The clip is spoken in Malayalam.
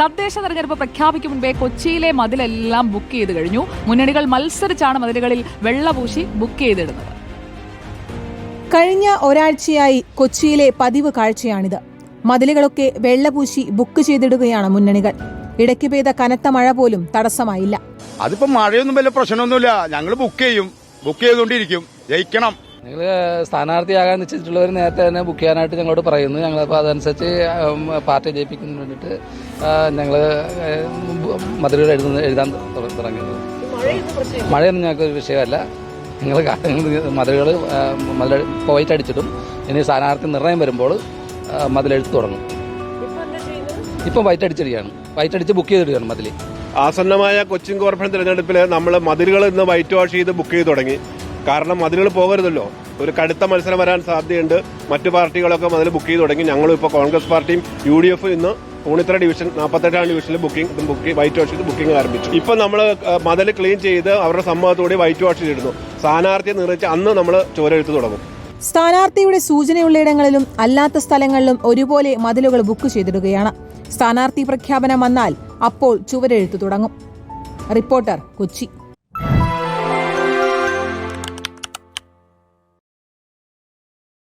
തദ്ദേശ തെരഞ്ഞെടുപ്പ് പ്രഖ്യാപിക്കും മുൻപേ കൊച്ചിയിലെ മതിലെല്ലാം ബുക്ക് ചെയ്ത് കഴിഞ്ഞു. മുന്നണികൾ മത്സരിച്ചാണ് മതിലുകളിൽ വെള്ളപൂശി ബുക്ക് ചെയ്തിടുന്നത്. കഴിഞ്ഞ ഒരാഴ്ചയായി കൊച്ചിയിലെ പതിവ് കാഴ്ചയാണിത്. മതിലുകളൊക്കെ വെള്ളപൂശി ബുക്ക് ചെയ്തിടുകയാണ് മുന്നണികൾ. ഇടയ്ക്ക് പെയ്ത കനത്ത മഴ പോലും തടസ്സമായില്ല. അതിപ്പോ മഴയൊന്നും വലിയ പ്രശ്നമൊന്നുമില്ല. ഞങ്ങൾ ബുക്ക് ചെയ്യും. ബുക്ക് ചെയ്തുകൊണ്ടിരിക്കും. ജയിക്കണം. ഞങ്ങൾ സ്ഥാനാർത്ഥിയാകാൻ നിശ്ചയിച്ചിട്ടുള്ളവർ നേരത്തെ തന്നെ ബുക്ക് ചെയ്യാനായിട്ട് ഞങ്ങളോട് പറയുന്നു. ഞങ്ങളപ്പോൾ അതനുസരിച്ച് പാർട്ടി ജയിപ്പിക്കുന്നതിന് വേണ്ടിയിട്ട് ഞങ്ങൾ മധുര എഴുതുന്ന എഴുതാൻ തുട- തുടങ്ങിയത് മഴയൊന്നും ഞങ്ങൾക്ക് ഒരു വിഷയമല്ല. ഞങ്ങൾ മധുരകൾ മതിൽ ഇപ്പോൾ വൈറ്റ് അടിച്ചിടും. ഇനി സ്ഥാനാർത്ഥി നിർണയം വരുമ്പോൾ മതിലെഴുത്ത് തുടങ്ങും. ഇപ്പം വൈറ്റ് അടിച്ചിടുകയാണ്. വൈറ്റ് അടിച്ച് ബുക്ക് ചെയ്തിടുകയാണ് മതിൽ ആസന്നമായ കൊച്ചിൻ കോർപ്പറേഷൻ തിരഞ്ഞെടുപ്പിൽ നമ്മൾ മതിലുകൾ ഇന്ന് വൈറ്റ് വാഷ് ചെയ്ത് ബുക്ക് ചെയ്ത് തുടങ്ങി. കാരണം മതിലുകൾ പോകരുതല്ലോ. ഒരു കടുത്ത മത്സരം വരാൻ സാധ്യതയുണ്ട്. മറ്റു പാർട്ടികളൊക്കെ മതിൽ ബുക്ക് ചെയ്ത് തുടങ്ങി. ഞങ്ങളും ഇപ്പോൾ കോൺഗ്രസ് പാർട്ടിയും യു ഡി എഫ് ഇന്ന് പൂണിത്തറ ഡിവിഷൻ നാൽപ്പത്തെട്ടാം ഡിവിഷനിൽ ബുക്കിംഗ് ബുക്ക് വൈറ്റ് വാഷ് ചെയ്ത് ബുക്കിംഗ് ആരംഭിച്ചു. ഇപ്പം നമ്മൾ മതിൽ ക്ലീൻ ചെയ്ത് അവരുടെ സമ്മതത്തോടെ വൈറ്റ് വാഷ് ചെയ്തിരുന്നു സ്ഥാനാർത്ഥിയെ നിർണയിച്ച് അന്ന് നമ്മൾ ചോരെഴുത്ത് തുടങ്ങും. സ്ഥാനാർത്ഥിയുടെ സൂചനയുള്ളയിടങ്ങളിലും അല്ലാത്ത സ്ഥലങ്ങളിലും ഒരുപോലെ മതിലുകൾ ബുക്ക് ചെയ്തിടുകയാണ്. സ്ഥാനാർത്ഥി പ്രഖ്യാപനം വന്നാൽ അപ്പോൾ ചുവരെഴുത്തു തുടങ്ങും. റിപ്പോർട്ടർ കൊച്ചി.